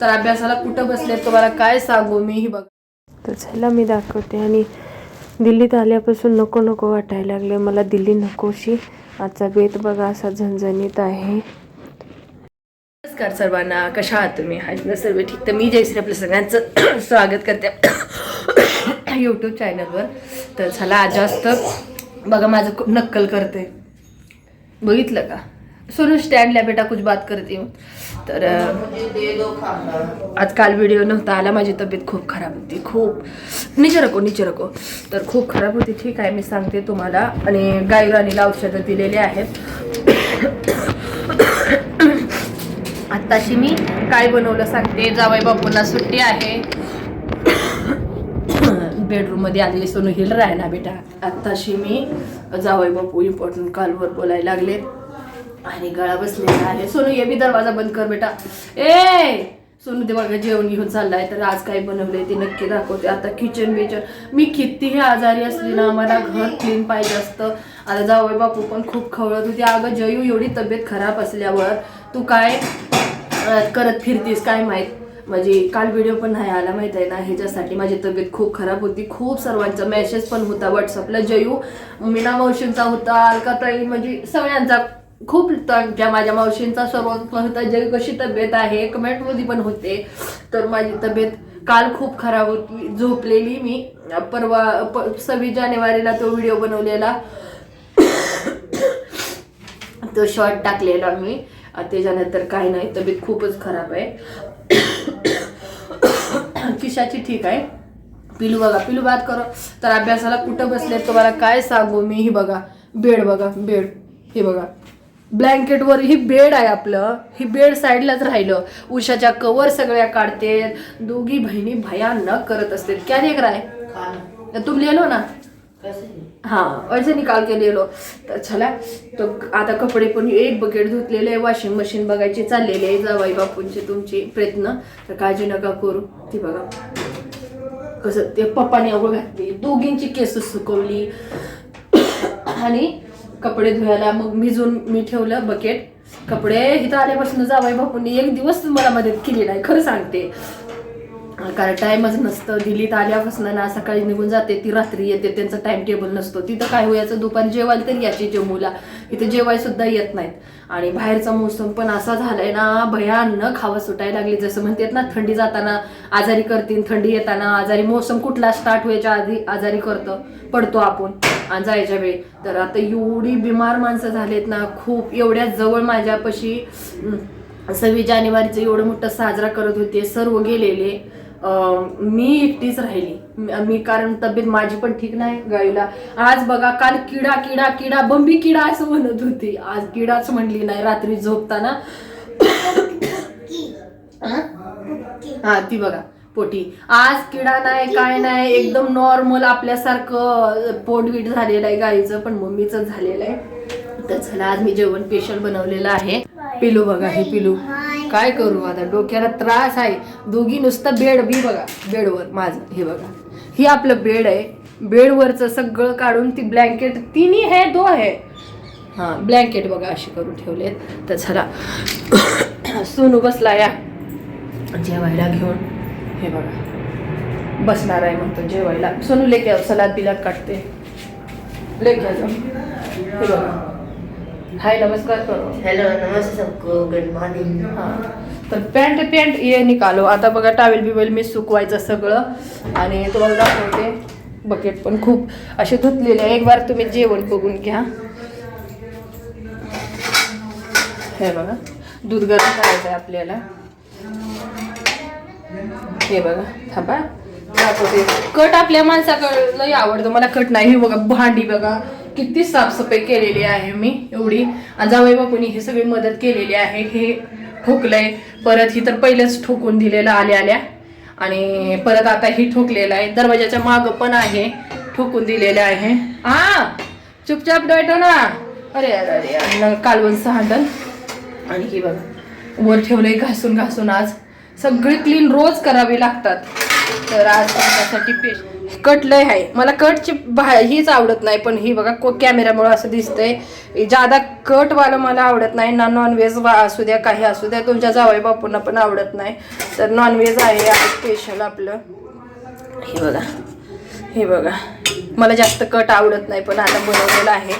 तर अभ्यासाला कुठं बसले तुम्हाला काय सांगू? मी ही बघ. तर चला मी दाखवते. आणि दिल्लीत आल्यापासून नको नको वाटायला लागले. मला दिल्ली नकोशी. आजचा बेत बघा असा झणझणीत आहे. नमस्कार सर्वांना. कशा आहात तुम्ही? ना सर्व ठीक. तर मी जयश्री आपल्या सगळ्यांचं स्वागत करते यूट्यूब चॅनलवर तर चला आज जास्त बघा माझं खूप नक्कल करते. बघितलं का? सोनू स्टँडला बेटा कुछ बात करते हूँ. तर आजकाल आज काल व्हिडिओ नव्हता आला माझी तब्येत खूप खराब होती खूप. नीचे रको नीचे रको तर खूप खराब होती ठीक आहे मी सांगते तुम्हाला. आणि गायराणीला औषधं दिलेली आहेत. आत्ताशी मी काय बनवलं सांगते. जावाई बापूंना सुट्टी आहे. बेडरूममध्ये आलेली सोनू हिल राह बेटा. आत्ताशी मी जावाई बापू इम्पॉर्टंट कॉलवर बोलायला लागले. आणि गळा बसलेला आहे. सोनू ये बी दरवाजा बंद कर बेटा. ए! सोनू ते बघा जेवण घेऊन चाललाय. तर आज काय बनवलंय ते नक्की दाखवते. आता किचन बिचन मी कितीही आजारी असली ना मला घर क्लीन पाहिजे असतं. आता जावई बापू पण खूप खवळत होती. अगं जयू एवढी तब्येत खराब असल्यावर तू काय करत फिरतीस काय माहीत? म्हणजे काल व्हिडिओ पण नाही आला माहीत आहे ना? ह्याच्यासाठी माझी तब्येत खूप खराब होती. खूप सर्वांचा मेसेज पण होता व्हॉट्सअपला जयू मीना मावशींचा होता. अलकाताई म्हणजे सगळ्यांचा खूप ज्या माझ्या मावशींचा सर्वात होता जे कशी तब्येत आहे कमेंटमध्ये पण होते. तर माझी तब्येत काल खूप खराब होती झोपलेली मी. परवा प सव्वीस जानेवारीला तो व्हिडिओ बनवलेला. तो शॉर्ट टाकलेला मी. त्याच्यानंतर काही नाही तब्येत खूपच खराब आहे. किशाची ठीक आहे. पिलू बघा पिलू बात करो. तर अभ्यासाला कुठं बसले तुम्हाला काय सांगू मी? ही बघा बेड बघा बेड. हे बघा. ब्लँकेटवर ही बेड आहे आपलं. ही बेड साईडलाच राहिलं. उषाच्या कवर सगळ्या काढते दोघी बहिणी भयानक करत असते क्या देख रहा है तुम ले लो ना हाँ ऐसे निकाल के ले लो तर चला तो आता कपडे पण एक बकेट धुतलेले आहे. वॉशिंग मशीन बघायची चाललेले आहे. जावाई बापूंचे तुमचे प्रयत्न. तर काळजी नका करू. ती बघा. कसं ते पप्पाने अवघड घातली. दोघींची केस सुकवली. आणि कपडे धुवायला मग मिजून मी ठेवलं बकेट कपडे इथं आल्यापासून जावाई बापूंनी एक दिवस मला मदत केली नाही खरं सांगते. कारण टाइमच नसतं दिल्लीत आल्यापासून ना सकाळी निघून जाते ती रात्री येते त्यांचं टाइम टेबल नसतो. तिथं काय व्हायचं दुपारी जेवायला तरी याची जम्मूला इथे जेवाय सुद्धा येत नाहीत. आणि बाहेरचा मोसम पण असा झालाय ना भयानक हवा सुटायला लागली. जसं म्हणतात ना थंडी जाताना आजारी करतील थंडी येताना आजारी मोसम कुठला स्टार्ट व्हायच्या आधी आजारी करतं पडतो आपण. जायच्या वेळी तर आता एवढी बिमार माणसं झालेत ना खूप एवढ्या जवळ माझ्यापाशी सव्वीस जानेवारीचं एवढं मोठं साजरा करत होते सर्व गेलेले. मी एकटीच राहिली. मी- कारण तब्येत माझी पण ठीक नाही गाईला. आज बघा काल किडा किडा किडा बंबी किडा असं म्हणत होती. आज किडाच म्हणली नाही रात्री झोपताना? हा ती बघा. पोटी. आज किडा नाही काय नाही एकदम नॉर्मल आपल्यासारखं पोटवीट झालेलं आहे गाईचं पण मम्मीचं झालेलं आहे. तर चला आज मी जेवण स्पेशल बनवलेलं आहे. पिलू बघा हे पिलू. काय करू आता? डोक्याला त्रास आहे. दोघी नुसतं बेड बी बघा बेडवर माझं हे बघा. ही आपलं बेड आहे. बेडवरचं सगळं काढून ती ब्लँकेट तिन्ही आहे दो आहे. हा ब्लँकेट बघा अशी करून ठेवलेत. तर चला सोनू बसला या. जेवायला घेऊन. हे बघा. बसणार आहे म्हणतो जेवायला. सोनू लेके आओ सलाद बिलाद काटते. लेके जाओ हे बघा. हाय नमस्कार करो. हेलो नमस्ते सबको. गुड मॉर्निंग हा. तर पॅन्ट पॅन्ट ये निकालो. आता बघा टावेल बिवेल मी सुकवायचं सगळं. आणि तुम्हाला दाखवते. बकेट पण खूप असे धुतलेले आहे. एक बार तुम्ही जेवण बघून घ्या. हे बघा. दूध गरम करायचं आहे आपल्याला. हे बघा थांबा. दाखवते कट आपल्या माणसाकडे आवडतं. मला कट नाही हे बघा भांडी बघा. किती साफसफाई केलेली आहे मी एवढी. आणि जावई बापूनी ही सगळी मदत केलेली आहे. हे ठोकलंय. परत ही तर पहिलेच ठोकून दिलेलं आल्या आल्या. आणि परत आता ही ठोकलेलं आहे. दरवाजाच्या माग पण आहे. ठोकून दिलेलं आहे. हा चुपचाप डोयटो ना. अरे अरे अरे. कालवण सहांडल आणि ही बघा. वर ठेवलंय घासून घासून आज. सगळी क्लीन रोज करावी लागतात. तर आज त्यासाठी पेश कट लय आहे. मला कटची भा हीच आवडत नाही पण ही बघा को कॅमेऱ्यामुळे असं दिसतंय. जादा कटवालं मला आवडत नाही ना नॉनव्हेज असू द्या काही असू द्या तुमच्या जावई बापूंना पण आवडत नाही. तर नॉनव्हेज आहे स्पेशल आपलं. हे बघा. हे बघा. मला जास्त कट आवडत नाही पण आता बनवलेलं आहे.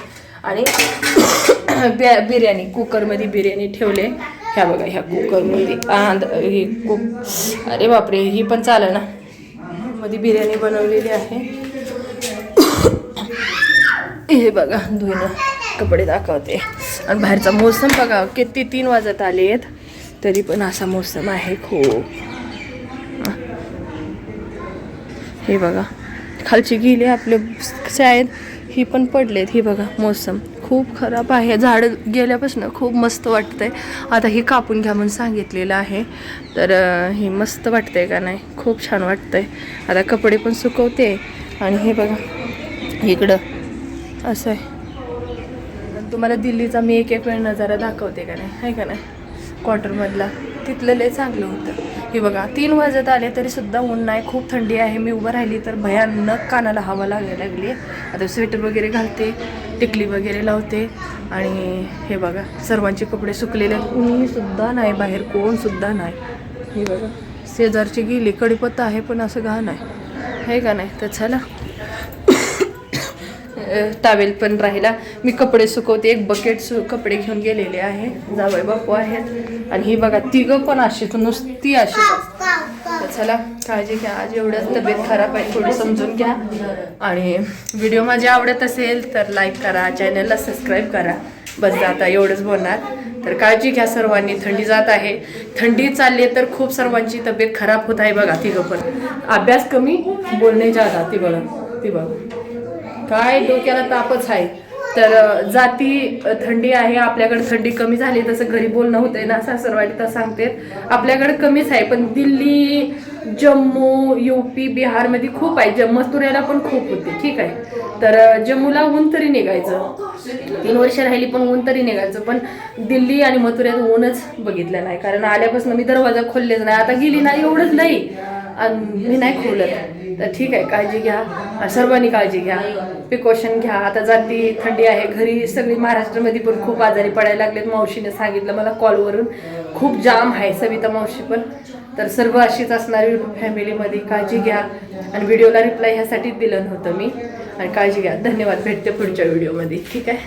आणि बिर्याणी कुकरमध्ये बिर्याणी ठेवले. ह्या बघा ह्या कुकरमध्ये. आंध हे कुक. अरे बापरे ही पण चालेल ना? मध्ये बिर्याणी बनवलेली आहे. हे बघा धुणं कपडे दाखवते. आणि बाहेरचा मोसम बघा किती तीन वाजत आले आहेत. तरी पण असा मोसम आहे खूप. हे बघा खालची गेली आपले शाळेत ही पण पडलेत ही बघा मोसम. खूप खराब आहे. झाड गेल्यापासून खूप मस्त वाटतंय. आता हे कापून घ्या म्हणून सांगितलेलं आहे. तर हे मस्त वाटतंय का नाही? खूप छान वाटतंय. आता कपडे पण सुकवते. आणि हे बघा इकडं असं आहे. तुम्हाला दिल्लीचा मी एक एक वेळ नजारा दाखवते का नाही? आहे का नाही? क्वार्टरमधला. तिथलं लय चांगलं होतं. हे बघा तीन वाजत आले तरीसुद्धा ऊन नाही. खूप थंडी आहे. मी उभं राहिली तर भयानक कानाला हवा लागायला लागली. आता स्वेटर वगैरे घालते. टिकली वगैरे लावते. आणि हे बघा सर्वांचे कपडे सुकलेले. कुणीसुद्धा नाही बाहेर कोणसुद्धा नाही. हे बघा शेजारची गेली कडीपत्ता आहे पण असं घाण आहे. हे का नाही? तर चला. टावेल पण राहिला. मी कपडे सुकवते. एक बकेट सु कपडे घेऊन गेलेले आहे. जावई बापू आहेत. आणि ही बघा तिघं पण अशीच नुसती अशी. चला काळजी घ्या. आज एवढंच तब्येत खराब आहे थोडी समजून घ्या. आणि व्हिडिओ माझे आवडत असेल तर लाईक करा चॅनलला सबस्क्राईब करा. बस आता एवढंच बोलणार. तर काळजी घ्या सर्वांनी थंडी जात आहे. थंडी चालली तर खूप सर्वांची तब्येत खराब होत आहे बघा तिघं पण. अभ्यास कमी बोलणे जादा ती बघा ती बघा. काय डोक्याला तापच आहे. तर जाती थंडी आहे आपल्याकडे थंडी कमी झाली तसं घरी बोलणं होतंय ना सासरवाडी तर सांगते आपल्याकडे कमीच आहे पण दिल्ली जम्मू युपी बिहारमध्ये खूप आहे. जम्मू मथुऱ्याला पण खूप होते ठीक आहे. तर जम्मूला ऊन तरी निघायचं. तीन वर्ष राहिली पण ऊन तरी निघायचं. पण दिल्ली आणि मथुऱ्यात ऊनच बघितलं नाही कारण आल्यापासून मी दरवाजा खोललेच नाही. आता गेली नाही एवढंच नाही. मी नाही खोलत. तर ठीक आहे काळजी घ्या. सर्वांनी काळजी घ्या. प्रिकॉशन घ्या. आता जाती थंडी आहे. घरी सगळी महाराष्ट्रामध्ये पण खूप आजारी पडायला लागलेत. मावशीने सांगितलं मला कॉलवरून. खूप जाम आहे सविता मावशी पण. तर सर्व अशीच असणारी फॅमिलीमध्ये काळजी घ्या. आणि व्हिडिओला रिप्लाय ह्यासाठीच दिलं नव्हतं मी. आणि काळजी घ्या. धन्यवाद. भेटते पुढच्या व्हिडिओमध्ये. ठीक आहे?